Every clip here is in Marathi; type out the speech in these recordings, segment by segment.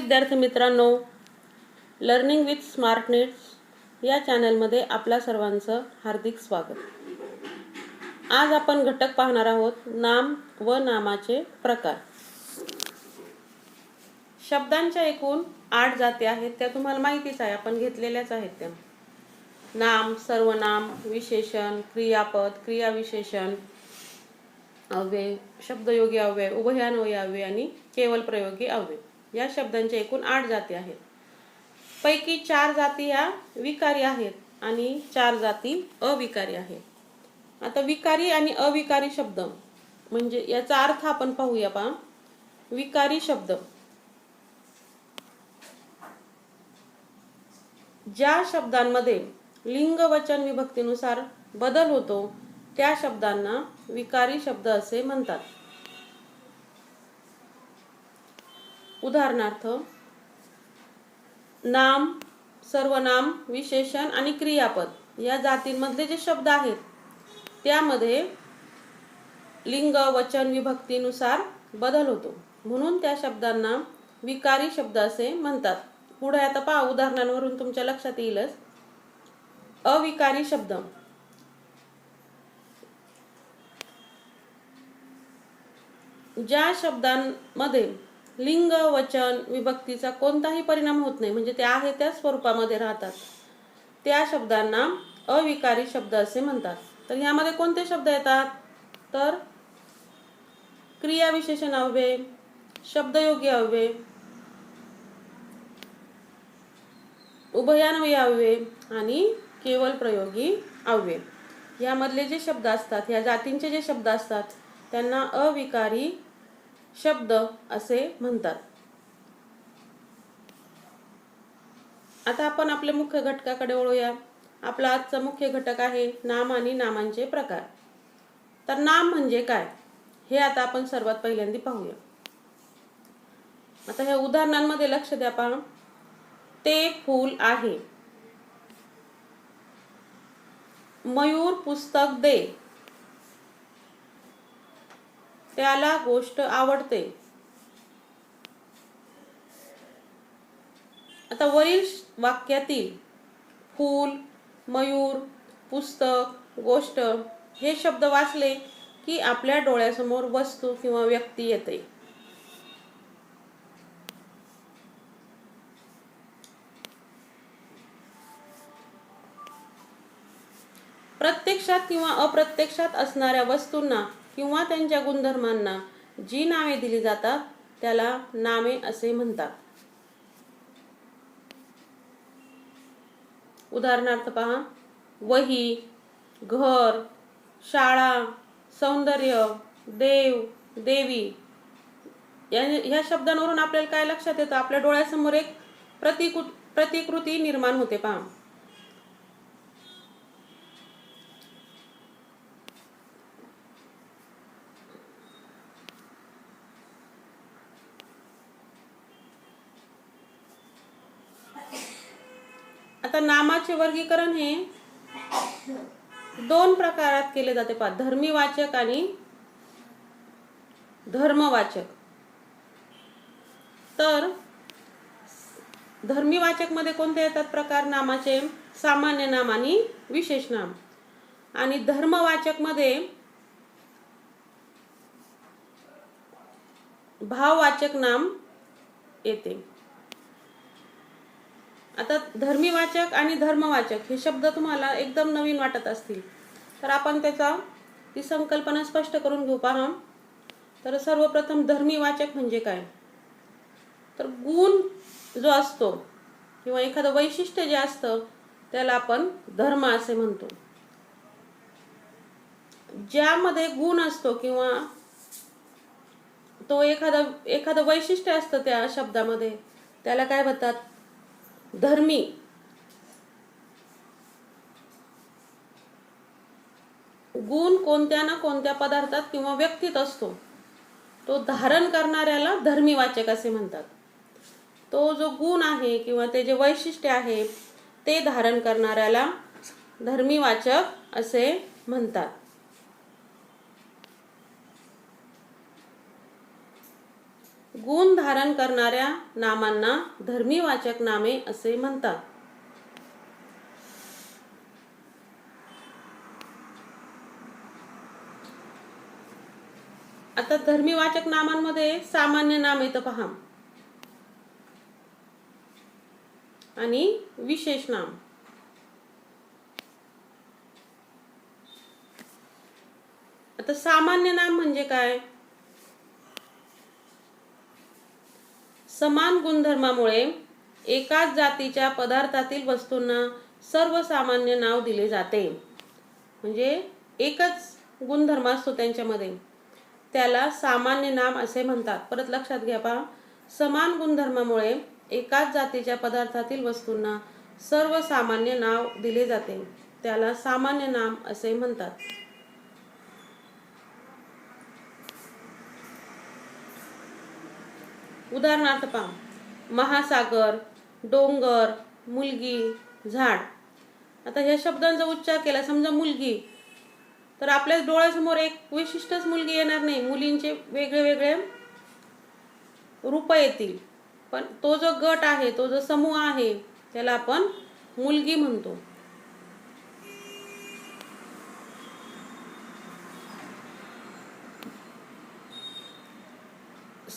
विद्यार्थी मित्रांनो लर्निंग विथ स्मार्ट नेट्स या चॅनलमध्ये आपल्या सर्वांचं हार्दिक स्वागत. आज आपण घटक पाहणार आहोत नाम व नामाचे प्रकार. शब्दांच्या एकूण आठ जाती आहेत त्या तुम्हाला माहितीच आहे आपण घेतलेल्याच आहेत त्या. नाम सर्वनाम विशेषण क्रियापद क्रियाविशेषण अव्यय शब्दयोगी अव्यय उभयान्वयी अव्यय आणि केवल प्रयोगी अव्यय. या शब्दांच्या एकूण आठ जाती आहेत. पैकी चार जाती या विकारी आहेत आणि चार जाती अविकारी आहेत. आता विकारी आणि अविकारी शब्द म्हणजे याचा अर्थ आपण पाहूया पहा. विकारी शब्द. ज्या शब्दांमध्ये लिंग वचन विभक्तीनुसार बदल होतो त्या शब्दांना विकारी शब्द असे म्हणतात. उदाहरणार्थ नाम सर्वनाम विशेषण आणि क्रियापद या जातींमधले जे शब्द आहेत त्यामध्ये लिंग वचन विभक्तीनुसार बदल होतो. म्हणून त्या शब्दांना विकारी शब्द असे म्हणतात. पुढे आता पहा उदाहरणांवरून तुमच्या लक्षात येईलच. अविकारी शब्द. ज्या शब्दांमध्ये लिंग वचन विभक्तीचा कोणताही परिणाम होत नाही. म्हणजे ते आहे त्या स्वरूपामध्ये राहतात. त्या शब्दांना अविकारी शब्द असे म्हणतात. तर ह्यामध्ये कोणते शब्द येतात? तर क्रियाविशेषण अव्यय शब्दयोगी अव्यय उभयान्वयी अव्यय आणि केवल प्रयोगी अव्यय. यामधले जे शब्द असतात या जातींचे जे शब्द असतात त्यांना अविकारी शब्द असे म्हणतात. आता आपण आपल्या मुख्य घटकाकडे वळूया. आपला आजचा मुख्य घटक आहे नाम आणि नामांचे प्रकार. तर नाम म्हणजे काय? हे आता आपण सर्वात पहिल्यांदा पाहूया. आता ह्या उदाहरणांमध्ये लक्ष द्या पहा. ते फूल आहे. मयूर पुस्तक दे. त्याला गोष्ट आवडते. आता वरील वाक्यातील फूल मयूर पुस्तक गोष्ट हे शब्द वाचले की आपल्या डोळ्यासमोर वस्तू किंवा व्यक्ती येते. प्रत्यक्षात किंवा अप्रत्यक्षात असणाऱ्या वस्तूंना किंवा त्यांच्या गुणधर्मांना जी नावे दिली जातात त्याला नामे असे म्हणतात. उदाहरणार्थ पहा वही घर शाळा सौंदर्य देव देवी. या ह्या शब्दांवरून आपल्याला काय लक्षात येतं? आपल्या डोळ्यासमोर एक प्रतिकु प्रतिकृती निर्माण होते पहा. आता नामाचे वर्गीकरण हे दोन प्रकारात केले जाते पा धर्मीवाचक आणि धर्मवाचक. तर धर्मीवाचकमध्ये कोणते येतात प्रकार? नामाचे सामान्य नाम आणि विशेष नाम. आणि धर्मवाचकमध्ये भाववाचक नाम येते. आता धर्मीवाचक आणि धर्मवाचक हे शब्द तुम्हाला एकदम नवीन वाटत असतील. तर आपण त्याचा ती संकल्पना स्पष्ट करून घेऊ. पहा. तर सर्वप्रथम धर्मीवाचक म्हणजे काय? तर गुण जो असतो किंवा एखादं वैशिष्ट्य जे असतं त्याला आपण धर्म असे म्हणतो. ज्यामध्ये गुण असतो किंवा तो एखादा एखादं वैशिष्ट्य असतं त्या शब्दामध्ये त्याला काय म्हणतात? धर्मी. गुण कोणत्या ना कोणत्या पदार्थात किंवा व्यक्तीत असतो. तो धारण करणाऱ्याला धर्मीवाचक असे म्हणतात. तो जो गुण आहे किंवा ते जे वैशिष्ट्य आहे ते धारण करणाऱ्याला धर्मीवाचक असे म्हणतात. गुण धारण करणाऱ्या नामांना धर्मीवाचक नामे असे म्हणतात. आता धर्मीवाचक नामांमध्ये सामान्य नाम येतं पहा. आणि विशेष नाम. आता सामान्य नाम म्हणजे काय? समान गुणधर्मामुळे एकाच जातीच्या पदार्थातील वस्तूंना सर्वसामान्य नाव दिले जाते. म्हणजे एकच गुणधर्म असतो त्यांच्यामध्ये. त्याला सामान्य नाम असे म्हणतात. परत लक्षात घ्या पहा. समान गुणधर्मामुळे एकाच जातीच्या पदार्थातील वस्तूंना सर्वसामान्य नाव दिले जाते. त्याला सामान्य नाम असे म्हणतात. उदाहरणार्थ पहा. महासागर डोंगर मुलगी झाड. आता ह्या शब्दांचा उच्चार केला समजा मुलगी. तर आपल्या डोळ्यासमोर एक विशिष्टच मुलगी येणार नाही. मुलींचे वेगळे वेगळे रूप येतील. पण तो जो गट आहे तो जो समूह आहे त्याला आपण मुलगी म्हणतो.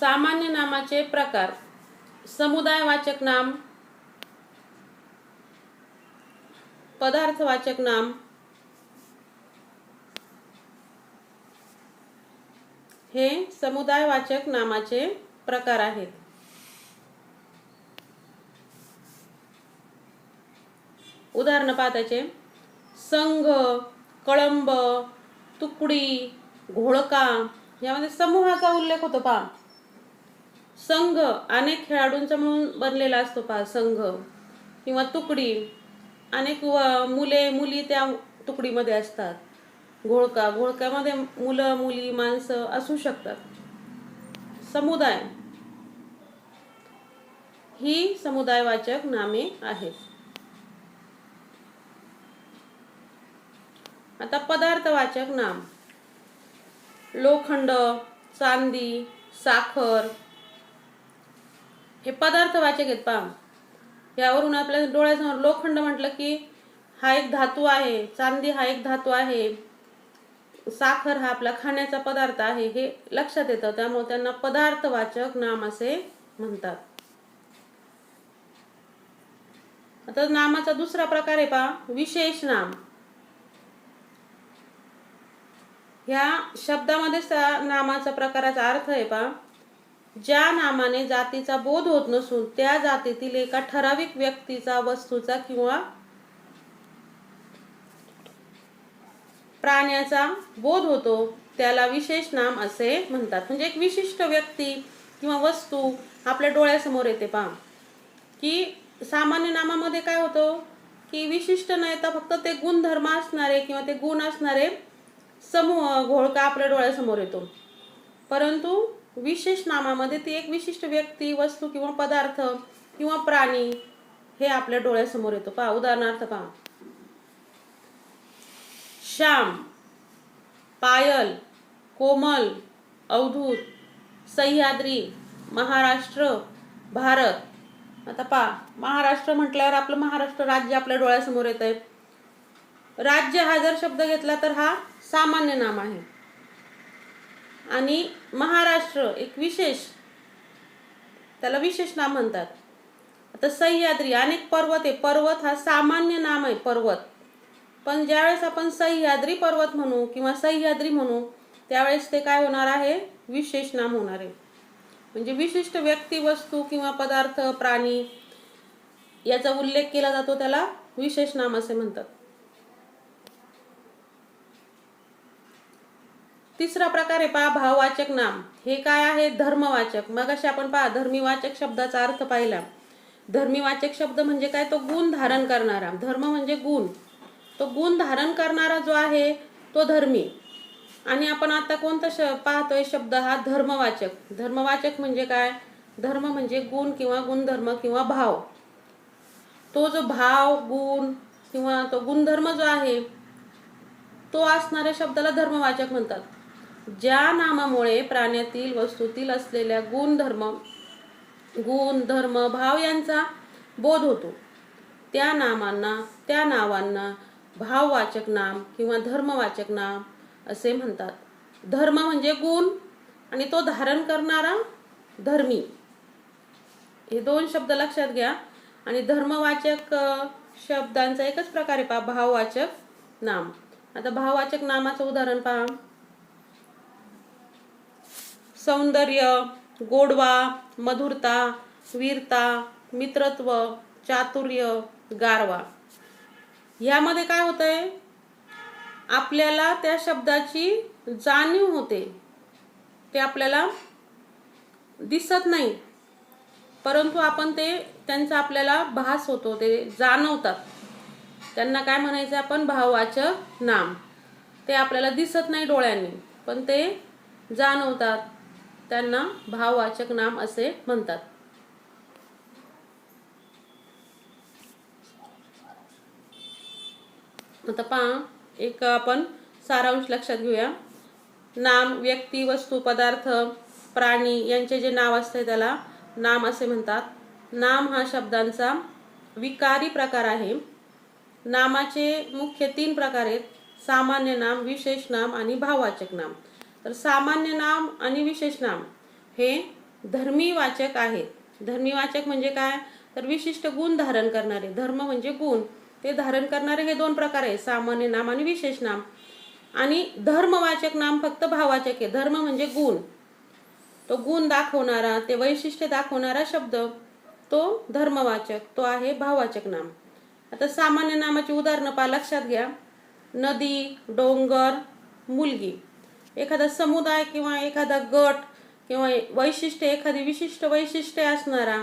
सामान्य नामाचे प्रकार. समुदायवाचक नाम. पदार्थवाचक नाम. हे समुदायवाचक नामाचे प्रकार आहेत. उदाहरण पाहताचे. संघ कळंब तुकडी घोळका यामध्ये समूहाचा उल्लेख होतो पहा. संघ अनेक खेळाडूंचा म्हणून बनलेला असतो पहा संघ. किंवा तुकडी. अनेक व- मुले मुली त्या तुकडीमध्ये असतात. घोळका घोळक्यामध्ये मुलं मुली माणसं असू शकतात. समुदाय. ही समुदायवाचक नामे आहेत. आता पदार्थवाचक नाम. लोखंड चांदी साखर हे पदार्थवाचक आहेत पहा. यावरून आपल्या डोळ्यासमोर लोखंड म्हटलं की हा एक धातू आहे चांदी हा एक धातू आहे साखर हा आपला खाण्याचा पदार्थ आहे हे लक्षात येतं. त्यामुळे त्यांना पदार्थवाचक नाम असे म्हणतात. आता नामाचा दुसरा प्रकार आहे पहा विशेष नाम. ह्या शब्दामध्ये नामाचा प्रकाराचा अर्थ आहे पहा. ज्या नामाने जातीचा बोध होत नसून त्या जातीतील एका ठराविक व्यक्तीचा वस्तूचा किंवा प्राण्याचा बोध होतो त्याला विशेष नाम असे म्हणतात. म्हणजे एक विशिष्ट व्यक्ती किंवा वस्तू आपल्या डोळ्यासमोर येते पहा. की सामान्य नामामध्ये काय होतं? की विशिष्ट न येता फक्त ते गुणधर्म असणारे किंवा ते गुण असणारे समूह घोळका आपल्या डोळ्यासमोर येतो. परंतु विशेष नामामध्ये ती एक विशिष्ट व्यक्ती वस्तू किंवा पदार्थ किंवा प्राणी हे आपल्या डोळ्यासमोर येतो. पहा उदाहरणार्थ पहा. श्याम पायल कोमल अवधूत सह्याद्री महाराष्ट्र भारत. आता पहा महाराष्ट्र म्हटल्यावर आपलं महाराष्ट्र राज्य आपल्या डोळ्यासमोर येत आहे राज्य हा जर शब्द घेतला तर हा सामान्य नाम आहे. आणि महाराष्ट्र एक विशेष त्याला विशेष नाम म्हणतात. आता सह्याद्री अनेक पर्वत आहे. पर्वत हा सामान्य नाम आहे पर्वत. पण ज्यावेळेस आपण सह्याद्री पर्वत म्हणू किंवा सह्याद्री म्हणू त्यावेळेस ते काय होणार आहे? विशेष नाम होणार आहे. म्हणजे विशिष्ट व्यक्ती वस्तू किंवा पदार्थ प्राणी याचा उल्लेख केला जातो त्याला विशेष नाम असे म्हणतात. तिसरा प्रकार आहे पहा भाववाचक नाम. हे काय आहे? धर्मवाचक. मग असे आपण पहा धर्मीवाचक शब्दाचा अर्थ पाहिला. धर्मीवाचक शब्द म्हणजे काय? तो गुण धारण करणारा. धर्म म्हणजे गुण. तो गुण धारण करणारा जो आहे तो धर्मी. आणि आपण आता कोणता श पाहतोय शब्द हा? धर्मवाचक. धर्मवाचक म्हणजे काय? धर्म म्हणजे गुण किंवा गुणधर्म किंवा भाव. तो जो भाव गुण किंवा तो गुणधर्म जो आहे तो असणाऱ्या शब्दाला धर्मवाचक म्हणतात. ज्या नामामुळे प्राण्यातील वस्तूतील असलेल्या गुणधर्म गुण धर्म भाव यांचा बोध होतो. त्या नामांना त्या नावांना भाववाचक नाम किंवा धर्मवाचक नाम असे म्हणतात. धर्म म्हणजे गुण आणि तो धारण करणारा धर्मी. हे दोन शब्द लक्षात घ्या आणि धर्मवाचक शब्दांचा एकच प्रकार आहे पहा भाववाचक नाम. आता भाववाचक नामाचं उदाहरण पहा. सौंदर्य गोडवा मधुरता वीरता मित्रत्व चातुर्य गारवा. ह्यामध्ये काय होतंय? आपल्याला त्या शब्दाची जाणीव होते. ते आपल्याला दिसत नाही. परंतु आपण ते त्यांचा आपल्याला भास होतो ते जाणवतात. त्यांना काय म्हणायचं आपण? भाववाचक नाम. ते आपल्याला दिसत नाही डोळ्यांनी पण ते जाणवतात. त्यांना भाववाचक नाम असे म्हणतात. आता पहा एक आपण सारांश लक्षात घेऊया. नाम व्यक्ती वस्तू पदार्थ प्राणी यांचे जे नाव असते त्याला नाम असे म्हणतात. नाम हा शब्दांचा विकारी प्रकार आहे. नामाचे मुख्य तीन प्रकार आहेत. सामान्य नाम विशेष नाम आणि भाववाचक नाम. तर सामान्य नाम आणि विशेष नाम हे धर्मीवाचक आहेत. धर्मीवाचक म्हणजे काय? तर विशिष्ट गुण धारण करणारे. धर्म म्हणजे गुण. ते धारण करणारे हे दोन प्रकार आहे सामान्य नाम आणि विशेष नाम. आणि धर्मवाचक नाम फक्त भाववाचक आहे. धर्म म्हणजे गुण. तो गुण दाखवणारा ते वैशिष्ट्य दाखवणारा शब्द तो धर्मवाचक तो आहे भाववाचक नाम. आता सामान्य नामाची उदाहरणं पहा लक्षात घ्या. नदी डोंगर मुलगी. एखादा समुदाय किंवा एखादा गट किंवा वैशिष्ट्य एखादी विशिष्ट वैशिष्ट्य असणारा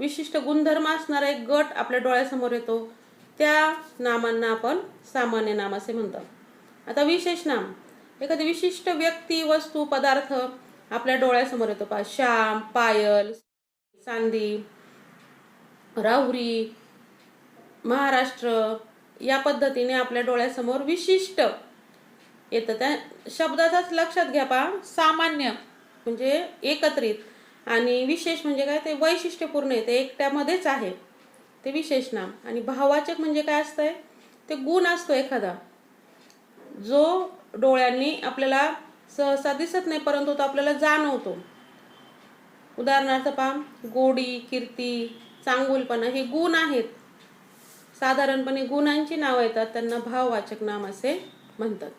विशिष्ट गुणधर्म असणारा एक गट आपल्या डोळ्यासमोर येतो. त्या नामांना आपण सामान्य नाम असे म्हणतात आता विशेष नाम. एखादी विशिष्ट व्यक्ती वस्तू पदार्थ आपल्या डोळ्यासमोर येतो. पा श्याम पायल चांदी राहुरी महाराष्ट्र या पद्धतीने आपल्या डोळ्यासमोर विशिष्ट येतं. त्या शब्दाचाच लक्षात घ्या पहा सामान्य म्हणजे एकत्रित. आणि विशेष म्हणजे काय? ते वैशिष्ट्यपूर्ण आहे. ते एकट्यामध्येच आहे. ते विशेष नाम. आणि भाववाचक म्हणजे काय असतंय? ते गुण असतो एखादा. जो डोळ्यांनी आपल्याला सहसा दिसत नाही परंतु तो आपल्याला जाणवतो. उदाहरणार्थ पहा गोडी कीर्ती चांगुलपणा हे गुण आहेत. साधारणपणे गुणांची नावं येतात. त्यांना भाववाचक नाम असे म्हणतात.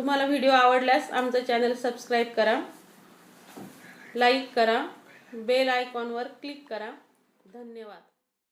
तुम्हाला व्हिडिओ आवडल्यास आमचं चॅनल सबस्क्राईब करा लाईक करा बेल आयकॉनवर क्लिक करा. धन्यवाद.